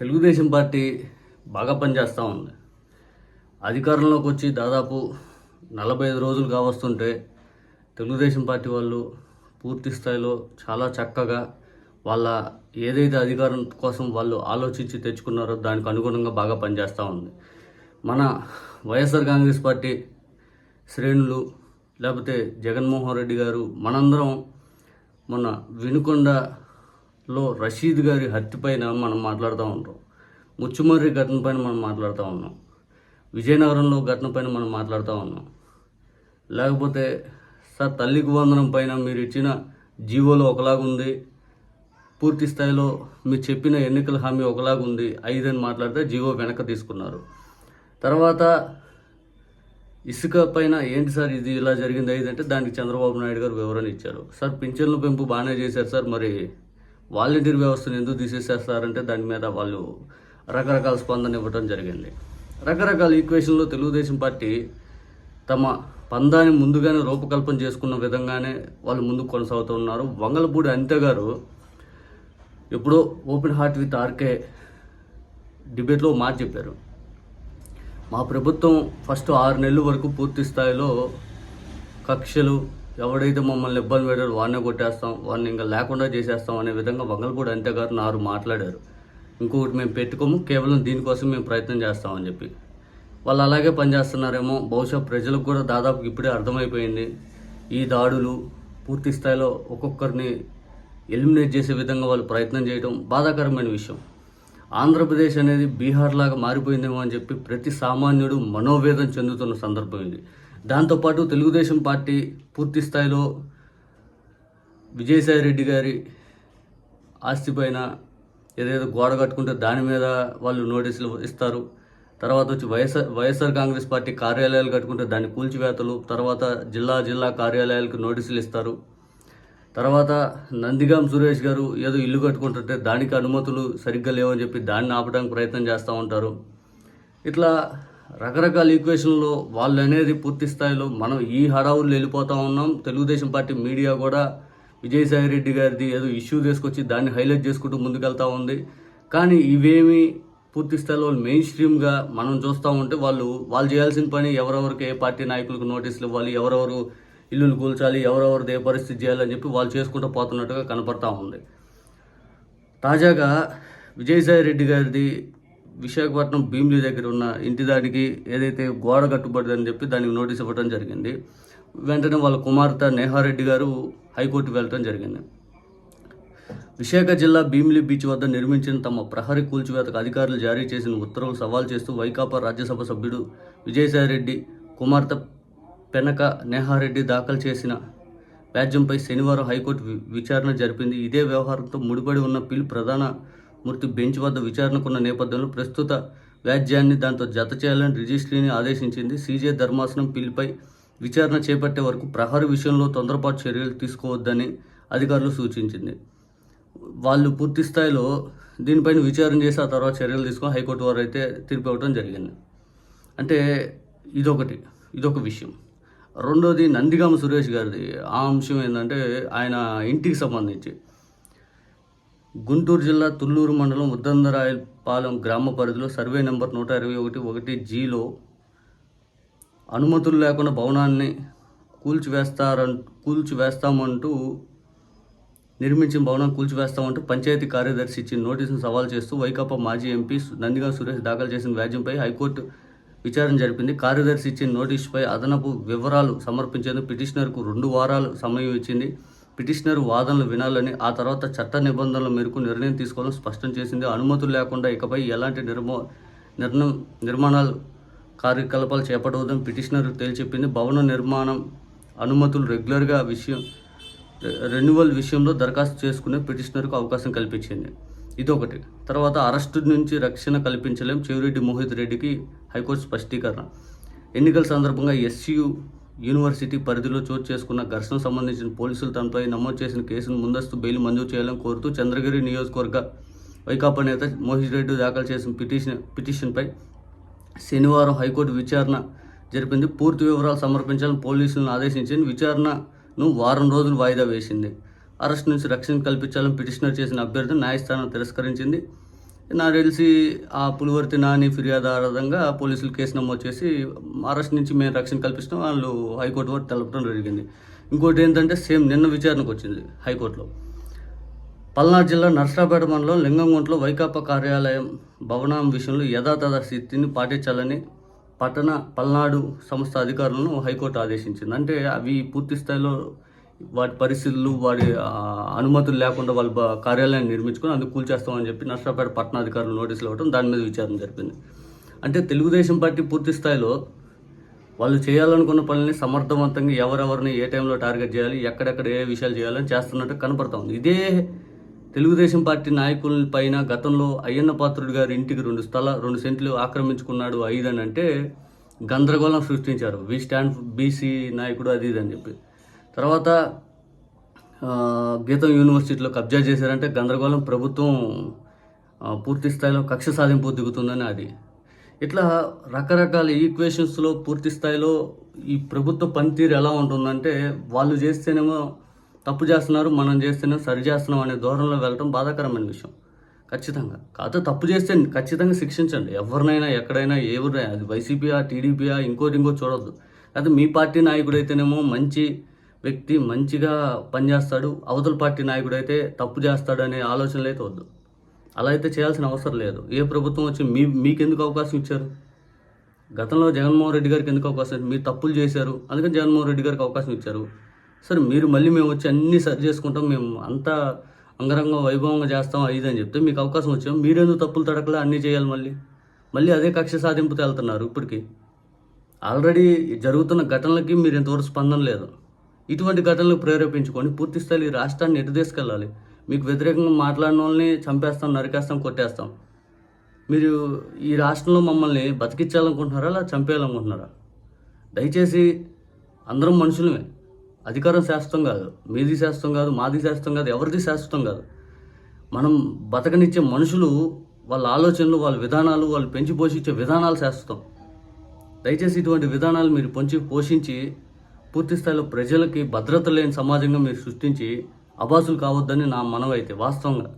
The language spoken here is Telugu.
తెలుగుదేశం పార్టీ బాగా పనిచేస్తూ ఉంది. అధికారంలోకి వచ్చి దాదాపు నలభై ఐదు రోజులు కావస్తుంటే తెలుగుదేశం పార్టీ వాళ్ళు పూర్తి స్థాయిలో చాలా చక్కగా వాళ్ళ ఏదైతే అధికారం కోసం వాళ్ళు ఆలోచించి తెచ్చుకున్నారో దానికి అనుగుణంగా బాగా పనిచేస్తూ ఉంది. మన వైఎస్ఆర్ కాంగ్రెస్ పార్టీ శ్రేణులు లేకపోతే జగన్మోహన్ రెడ్డి గారు మనందరం మొన్న లో రషీద్ గారి హత్య పైన మనం మాట్లాడుతూ ఉంటాం ముచ్చుమర్రి ఘటన పైన మనం మాట్లాడుతూ ఉన్నాం. విజయనగరంలో ఘటన పైన మనం మాట్లాడుతూ ఉన్నాం. లేకపోతే సార్ తల్లికి వందనం పైన మీరు ఇచ్చిన జీవోలో ఒకలాగుంది పూర్తి స్థాయిలో మీరు చెప్పిన ఎన్నికల హామీ ఒకలాగుంది ఐదని మాట్లాడితే జీవో వెనక తీసుకున్నారు. తర్వాత ఇసుక పైన ఏంటి సార్ ఇది? ఇలా జరిగింది. ఐదు దానికి చంద్రబాబు నాయుడు గారు వివరణ ఇచ్చారు. సార్ పింఛన్ల పెంపు బాగానే చేశారు సార్ మరి వాలంటీర్ వ్యవస్థను ఎందుకు తీసేసేస్తారంటే దాని మీద వాళ్ళు రకరకాల స్పందన ఇవ్వడం జరిగింది. రకరకాల ఈక్వేషన్లో తెలుగుదేశం పార్టీ తమ పందాన్ని ముందుగానే రూపకల్పన చేసుకున్న విధంగానే వాళ్ళు ముందుకు కొనసాగుతున్నారు వంగలపూడి అనిత గారు ఎప్పుడో ఓపెన్ హార్ట్ విత్ ఆర్కే డిబేట్లో మాట చెప్పారు. మా ప్రభుత్వం ఫస్ట్ ఆరు నెలల వరకు పూర్తి స్థాయిలో కక్షలు ఎవడైతే మమ్మల్ని ఇబ్బంది పెట్టాడు వాడిని కొట్టేస్తాం వాడిని ఇంకా లేకుండా చేసేస్తాం అనే విధంగా వంగలపూడి అంత్యగారు నారు మాట్లాడారు. ఇంకొకటి మేము పెట్టుకోము కేవలం దీనికోసం మేము ప్రయత్నం చేస్తామని చెప్పి. వాళ్ళు అలాగే పనిచేస్తున్నారేమో బహుశా ప్రజలకు కూడా దాదాపు ఇప్పుడే అర్థమైపోయింది. ఈ దాడులు పూర్తి స్థాయిలో ఒక్కొక్కరిని ఎలిమినేట్ చేసే విధంగా వాళ్ళు ప్రయత్నం చేయడం బాధాకరమైన విషయం. ఆంధ్రప్రదేశ్ అనేది బీహార్ లాగా మారిపోయిందేమో అని చెప్పి ప్రతి సామాన్యుడు మనోవేదం చెందుతున్న సందర్భం ఇది. దాంతోపాటు తెలుగుదేశం పార్టీ పూర్తి స్థాయిలో విజయసాయి రెడ్డి గారి ఆస్తి పైన ఏదైతే గోడ కట్టుకుంటే దాని మీద వాళ్ళు నోటీసులు ఇస్తారు. తర్వాత వచ్చి వైఎస్ఆర్ వైఎస్ఆర్ కాంగ్రెస్ పార్టీ కార్యాలయాలు కట్టుకుంటే దాని కూల్చివేతలు. తర్వాత జిల్లా జిల్లా కార్యాలయాలకు నోటీసులు ఇస్తారు. తర్వాత నందిగాం సురేష్ గారు ఏదో ఇల్లు కట్టుకుంటుంటే దానికి అనుమతులు సరిగ్గా లేవని చెప్పి దాన్ని ఆపడానికి ప్రయత్నం చేస్తూ ఉంటారు. ఇట్లా రకరకాల ఈక్వేషన్లో వాళ్ళు అనేది పూర్తి స్థాయిలో మనం ఈ హడావుల్లో వెళ్ళిపోతా ఉన్నాం. తెలుగుదేశం పార్టీ మీడియా కూడా విజయసాయి రెడ్డి గారిది ఏదో ఇష్యూ తీసుకొచ్చి దాన్ని హైలైట్ చేసుకుంటూ ముందుకెళ్తా ఉంది. కానీ ఇవేమి పూర్తి స్థాయిలో మెయిన్ స్ట్రీమ్గా మనం చూస్తూ ఉంటే వాళ్ళు వాళ్ళు చేయాల్సిన పని ఎవరెవరికి ఏ పార్టీ నాయకులకు నోటీసులు ఇవ్వాలి ఎవరెవరు ఇల్లులు కూల్చాలి ఎవరెవరిది ఏ పరిస్థితి చేయాలని చెప్పి వాళ్ళు చేసుకుంటూ పోతున్నట్టుగా కనపడతా ఉంది. తాజాగా విజయసాయి రెడ్డి గారిది విశాఖపట్నం భీమిలి దగ్గర ఉన్న ఇంటి దానికి ఏదైతే గోడ కట్టుబడిందని చెప్పి దానికి నోటీస్ ఇవ్వడం జరిగింది. వెంటనే వాళ్ళ కుమార్తె నేహారెడ్డి గారు హైకోర్టు వెళ్ళటం జరిగింది. విశాఖ జిల్లా భీమిలి బీచ్ వద్ద నిర్మించిన తమ ప్రహరీ కూల్చివేతకు అధికారులు జారీ చేసిన ఉత్తర్వులు సవాల్ చేస్తూ వైకాపా రాజ్యసభ సభ్యుడు విజయసాయిరెడ్డి కుమార్తె పెనక నేహారెడ్డి దాఖలు చేసిన వ్యాజ్యంపై శనివారం హైకోర్టు విచారణ జరిపింది. ఇదే వ్యవహారంతో ముడిపడి ఉన్న పిల్ ప్రధాన మూర్తి బెంచ్ వద్ద విచారణకున్న నేపథ్యంలో ప్రస్తుత వ్యాజ్యాన్ని దాంతో జత చేయాలని రిజిస్ట్రీని ఆదేశించింది. సీజే ధర్మాసనం పిల్పై విచారణ చేపట్టే వరకు ప్రహరీ విషయంలో తొందరపాటు చర్యలు తీసుకోవద్దని అధికారులు సూచించింది. వాళ్ళు పూర్తి స్థాయిలో దీనిపైన విచారణ చేసి ఆ తర్వాత చర్యలు తీసుకొని హైకోర్టు వారు అయితే తీర్పు ఇవ్వడం జరిగింది. అంటే ఇదొకటి ఇదొక విషయం. రెండోది నందిగామ సురేష్ గారిది. ఆ అంశం ఏంటంటే ఆయన ఇంటికి సంబంధించి గుంటూరు జిల్లా తుళ్ళూరు మండలం ఉద్దందరాయపాలెం గ్రామ పరిధిలో సర్వే నెంబర్ నూట ఇరవై ఒకటి ఒకటి జీలో అనుమతులు లేకుండా భవనాన్ని కూల్చివేస్తారన్ కూల్చివేస్తామంటూ నిర్మించిన భవనం కూల్చివేస్తామంటూ పంచాయతీ కార్యదర్శి ఇచ్చిన నోటీసును సవాల్ చేస్తూ వైకాపా మాజీ ఎంపీ నందిగా సురేష్ దాఖలు చేసిన వ్యాజ్యంపై హైకోర్టు విచారణ జరిపింది. కార్యదర్శి ఇచ్చిన నోటీసుపై అదనపు వివరాలు సమర్పించేందుకు పిటిషనర్కు రెండు వారాలు సమయం ఇచ్చింది. పిటిషనర్ వాదనలు వినాలని ఆ తర్వాత చట్ట నిబంధనల మేరకు నిర్ణయం తీసుకోవాలని స్పష్టం చేసింది. అనుమతులు లేకుండా ఇకపై ఎలాంటి నిర్మో నిర్ణయం నిర్మాణాలు కార్యకలాపాలు చేపట్టవద్దని పిటిషనర్ తేల్చెప్పింది భవన నిర్మాణం అనుమతులు రెగ్యులర్గా విషయం రెన్యువల్ విషయంలో దరఖాస్తు చేసుకునే పిటిషనర్కు అవకాశం కల్పించింది. ఇదొకటి తర్వాత అరెస్టు నుంచి రక్షణ కల్పించలేం. చెవిరెడ్డి మోహిత్ రెడ్డికి హైకోర్టు స్పష్టీకరణ. ఎన్నికల సందర్భంగా ఎస్యు యూనివర్సిటీ పరిధిలో చోటు చేసుకున్న ఘర్షణ సంబంధించిన పోలీసులు తనపై నమోదు చేసిన కేసును ముందస్తు బెయిల్ మంజూరు చేయాలని కోరుతూ చంద్రగిరి నియోజకవర్గ వైకాపా నేత మోహిత్ రెడ్డి దాఖలు చేసిన పిటిషన్ పిటిషన్పై శనివారం హైకోర్టు విచారణ జరిపింది. పూర్తి వివరాలు సమర్పించాలని పోలీసులను ఆదేశించింది. విచారణను వారం రోజులు వాయిదా వేసింది. అరెస్ట్ నుంచి రక్షణ కల్పించాలని పిటిషనర్ చేసిన అభ్యర్థి న్యాయస్థానం తిరస్కరించింది. నాకు తెలిసి ఆ పులివర్తి నాని ఫిర్యాదు ఆధారంగా పోలీసులు కేసు నమోదు చేసి అరెస్ట్ నుంచి మేము రక్షణ కల్పిస్తాం వాళ్ళు హైకోర్టు వరకు తెలపడం జరిగింది. ఇంకోటి ఏంటంటే సేమ్ నిన్న విచారణకు వచ్చింది హైకోర్టులో. పల్నాడు జిల్లా నర్సరాపేట మండలం లింగంగుంట్లో వైకాపా కార్యాలయం భవనం విషయంలో యథాతథ స్థితిని పాటించాలని పట్టణ పల్నాడు సంస్థ అధికారులను హైకోర్టు ఆదేశించింది. అంటే అవి పూర్తి స్థాయిలో వాటి పరిస్థితులు వాడి అనుమతులు లేకుండా వాళ్ళ కార్యాలయాన్ని నిర్మించుకొని అందుకు కూల్చేస్తామని చెప్పి నష్టపేట పట్టణాధికారులు నోటీసులు ఇవ్వడం దాని మీద విచారణ జరిపింది. అంటే తెలుగుదేశం పార్టీ పూర్తి స్థాయిలో వాళ్ళు చేయాలనుకున్న పనుల్ని సమర్థవంతంగా ఎవరెవరిని ఏ టైంలో టార్గెట్ చేయాలి ఎక్కడెక్కడ ఏ విషయాలు చేయాలని చేస్తున్నట్టు కనపడతా ఉంది. ఇదే తెలుగుదేశం పార్టీ నాయకుల పైన గతంలో అయ్యన్న పాత్రుడు గారి ఇంటికి రెండు స్థల రెండు సెంట్లు ఆక్రమించుకున్నాడు ఐదని అంటే గందరగోళం సృష్టించారు. వి స్టాండ్ బీసీ నాయకుడు అది ఇది అని చెప్పి. తర్వాత గీతం యూనివర్సిటీలో కబ్జా చేశారంటే గందరగోళం ప్రభుత్వం పూర్తి స్థాయిలో కక్ష సాధింపు దిగుతుందని అది. ఇట్లా రకరకాల ఈక్వేషన్స్లో పూర్తి స్థాయిలో ఈ ప్రభుత్వ పనితీరు ఎలా ఉంటుందంటే వాళ్ళు చేస్తేనేమో తప్పు చేస్తున్నారు మనం చేస్తేనేమో సరి చేస్తున్నాం అనే ధోరణిలో వెళ్ళటం బాధాకరమైన విషయం. ఖచ్చితంగా. కాకపోతే తప్పు చేస్తే ఖచ్చితంగా శిక్షించండి. ఎవరినైనా ఎక్కడైనా ఎవరైనా అది వైసీపీయా టీడీపీయా ఇంకోటి ఇంకో చూడొద్దు. అయితే మీ పార్టీ నాయకుడు అయితేనేమో మంచి వ్యక్తి మంచిగా పనిచేస్తాడు అవతల పార్టీ నాయకుడు అయితే తప్పు చేస్తాడు అనే ఆలోచనలు అయితే వద్దు. అలా అయితే చేయాల్సిన అవసరం లేదు. ఏ ప్రభుత్వం వచ్చి మీ మీకెందుకు అవకాశం ఇచ్చారు? గతంలో జగన్మోహన్ రెడ్డి గారికి ఎందుకు అవకాశం మీరు తప్పులు చేశారు అందుకని జగన్మోహన్ రెడ్డి గారికి అవకాశం ఇచ్చారు. సరే మీరు మళ్ళీ మేము వచ్చి అన్నీ సరి చేసుకుంటాం మేము అంతా అంగరంగ వైభవంగా చేస్తాం అది ఇది అని చెప్తే మీకు అవకాశం వచ్చాం మీరెందుకు తప్పులు తడకలే అన్నీ చేయాలి మళ్ళీ? మళ్ళీ అదే కక్ష సాధింపుతో వెళ్తున్నారు ఇప్పటికి. ఆల్రెడీ జరుగుతున్న ఘటనలకి మీరు ఇంతవరకు స్పందన లేదు. ఇటువంటి ఘటనలు ప్రేరేపించుకొని పూర్తిస్థాయి ఈ రాష్ట్రాన్ని ఎటుదేసుకెళ్ళాలి మీకు వ్యతిరేకంగా మాట్లాడిన వాళ్ళని చంపేస్తాం నరికేస్తాం కొట్టేస్తాం. మీరు ఈ రాష్ట్రంలో మమ్మల్ని బతికించాలనుకుంటున్నారా లేదా చంపేయాలనుకుంటున్నారా? దయచేసి అందరం మనుషులమే. అధికారం శాశ్వతం కాదు. మీది శాశ్వతం కాదు మాది శాశ్వతం కాదు ఎవరిది శాశ్వతం కాదు. మనం బతకనిచ్చే మనుషులు వాళ్ళ ఆలోచనలు వాళ్ళ విధానాలు వాళ్ళు పెంచి పోషించే విధానాలు శాశ్వతం. దయచేసి ఇటువంటి విధానాలు మీరు పొంచి పోషించి పూర్తి స్థాయిలో ప్రజలకి భద్రత లేని సమాజంగా మీరు సృష్టించి అబాసులు కావద్దని నా మనవైతే వాస్తవంగా.